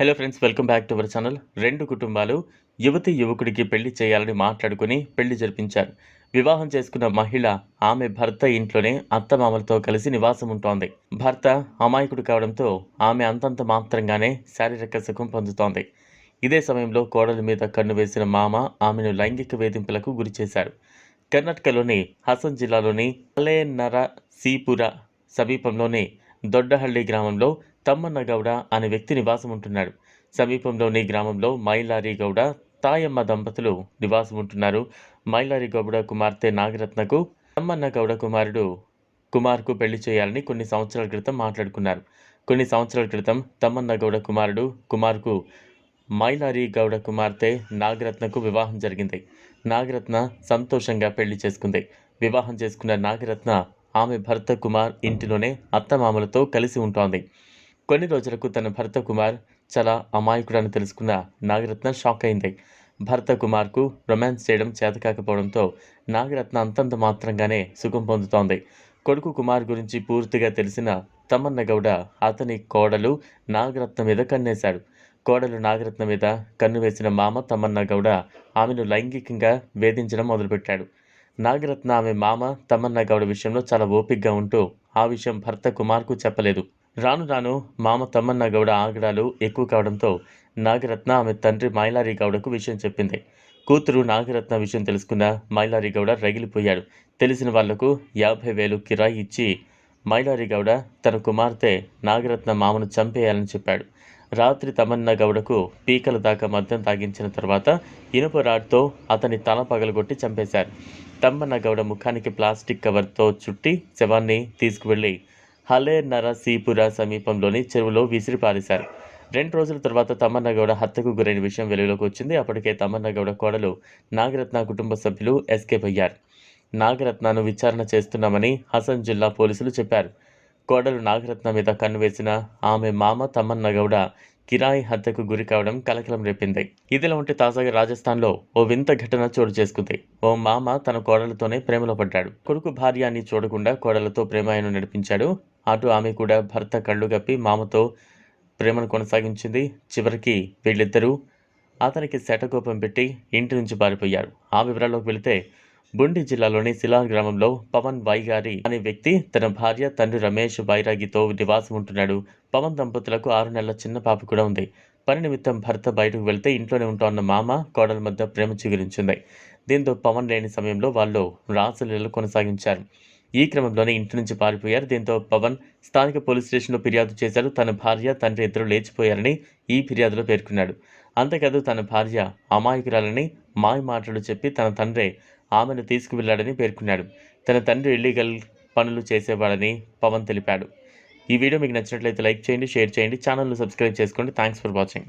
Hello friends welcome back to our channel రెండు కుటుంబాలు యువతి యువకుడికి పెళ్ళి చేయాలని మాట్లాడుకుని పెళ్ళి జరిపించారు. వివాహం చేసుకున్న మహిళ ఆమె భర్త ఇంట్లోనే అత్తమామలతో కలిసి నివాసం ఉంటోంది. భర్త అమాయకుడు కావడంతో ఆమె అంతంత మాత్రంగానే శారీరక సుఖం పొందుతోంది. ఇదే సమయంలో కోడలి మీద కన్ను వేసిన మామ ఆమెను లైంగిక వేధింపులకు గురి చేశారు. కర్ణాటకలోని హసన్ జిల్లాలోని అలేనర సీపుర సమీపంలోని దొడ్డహళ్ళి గ్రామంలో తమ్మన్న గౌడ అనే వ్యక్తి నివాసం ఉంటున్నాడు సమీపంలోని గ్రామంలో మైలారి గౌడ తాయమ్మ దంపతులు నివాసం ఉంటున్నారు మైలారి గౌడ కుమార్తె నాగరత్నకు తమ్మన్న గౌడ కుమారుడు కుమార్కు పెళ్ళి చేయాలని కొన్ని సంవత్సరాల క్రితం మాట్లాడుకున్నారు. కొన్ని సంవత్సరాల క్రితం తమ్మన్న గౌడ కుమారుడు కుమార్కు మైలారి గౌడ కుమార్తె నాగరత్నకు వివాహం జరిగింది. నాగరత్న సంతోషంగా పెళ్ళి చేసుకుంది. వివాహం చేసుకున్న నాగరత్న ఆమె భర్త కుమార్ ఇంటిలోనే అత్తమామలతో కలిసి ఉంటోంది. కొన్ని రోజులకు తన భర్త కుమార్ చాలా అమాయకుడని తెలుసుకున్న నాగరత్న షాక్ అయింది. భర్త కుమార్కు రొమాన్స్ చేయడం చేతకాకపోవడంతో నాగరత్న అంతంత మాత్రంగానే సుఖం పొందుతోంది. కొడుకు కుమార్ గురించి పూర్తిగా తెలిసిన తమ్మన్న గౌడ అతని కోడలు నాగరత్న మీద కన్నేశాడు. కోడలు నాగరత్న మీద కన్ను వేసిన మామ తమ్మన్న గౌడ ఆమెను లైంగికంగా వేధించడం మొదలుపెట్టాడు. నాగరత్న ఆమె మామ తమ్మన్న గౌడ విషయంలో చాలా ఓపిగ్గా ఉంటూ ఆ విషయం భర్త కుమార్కు చెప్పలేదు. రాను రాను మామ తమ్మన్న గౌడ ఆగడాలు ఎక్కువ కావడంతో నాగరత్న ఆమె తండ్రి మైలారి గౌడకు విషయం చెప్పింది. కూతురు నాగరత్న విషయం తెలుసుకున్న మైలారి గౌడ రగిలిపోయాడు. తెలిసిన వాళ్ళకు యాభై వేలు కిరాయి ఇచ్చి మైలారి గౌడ తన కుమార్తె నాగరత్న మామను చంపేయాలని చెప్పాడు. రాత్రి తమన్నా గౌడకు పీకల దాకా మద్యం తాగించిన తర్వాత ఇనుప రాడ్తో అతని తల పగలగొట్టి చంపేశారు. తమ్మన్న గౌడ ముఖానికి ప్లాస్టిక్ కవర్తో చుట్టి శవాన్ని తీసుకువెళ్ళి హలే నరసీపుర సమీపంలోని చెరువులో విసిరి పారేశారు. రెండు రోజుల తర్వాత తమన్నగౌడ హత్యకు గురైన విషయం వెలుగులోకి వచ్చింది. అప్పటికే తమన్నగౌడ కోడలు నాగరత్న కుటుంబ సభ్యులు ఎస్కేప్ అయ్యారు. నాగరత్నను విచారణ చేస్తున్నామని హసన్ జిల్లా పోలీసులు చెప్పారు. కోడలు నాగరత్న మీద కన్ను వేసిన ఆమె మామ తమ్మన్న గౌడ కిరాయి హత్యకు గురి కావడం కలకలం రేపింది. ఇదిలా ఉంటే తాజాగా రాజస్థాన్లో ఓ వింత ఘటన చోటు చేసుకుంది. ఓ మామ తన కోడలతోనే ప్రేమలో పడ్డాడు. కొడుకు భార్య అని చూడకుండా కోడలతో ప్రేమాయణం నడిపించాడు. అటు ఆమె కూడా భర్త కళ్ళు కప్పి మామతో ప్రేమను కొనసాగించింది. చివరికి వీళ్ళిద్దరూ అతనికి శటకోపం పెట్టి ఇంటి నుంచి పారిపోయారు. ఆ వివరాల్లోకి వెళితే బుండి జిల్లాలోని శిలార్ గ్రామంలో పవన్ వైగారి అనే వ్యక్తి తన భార్య తండ్రి రమేష్ బైరాగితో నివాసం ఉంటున్నాడు. పవన్ దంపతులకు ఆరు నెలల చిన్న పాప కూడా ఉంది. పని నిమిత్తం భర్త బయటకు వెళ్తే ఇంట్లోనే ఉంటోన్న మామ కోడల మధ్య ప్రేమ చిగురించింది. దీంతో పవన్ లేని సమయంలో వాళ్ళు రాసలీలు కొనసాగించారు. ఈ క్రమంలోనే ఇంటి నుంచి పారిపోయారు. దీంతో పవన్ స్థానిక పోలీస్ స్టేషన్లో ఫిర్యాదు చేశారు. తన భార్య తండ్రి ఇద్దరు లేచిపోయారని ఈ ఫిర్యాదులో పేర్కొన్నాడు. అంతేకాదు తన భార్య అమాయకురాలని మాయ మాటలు చెప్పి తన తండ్రి ఆమెను తీసుకువెళ్ళాడని పేర్కొన్నాడు. తన తండ్రి ఇల్లీగల్ పనులు చేసేవాడని పవన్ తెలిపాడు. ఈ వీడియో మీకు నచ్చినట్లయితే లైక్ చేయండి షేర్ చేయండి ఛానల్ను సబ్స్క్రైబ్ చేసుకోండి. Thanks for watching.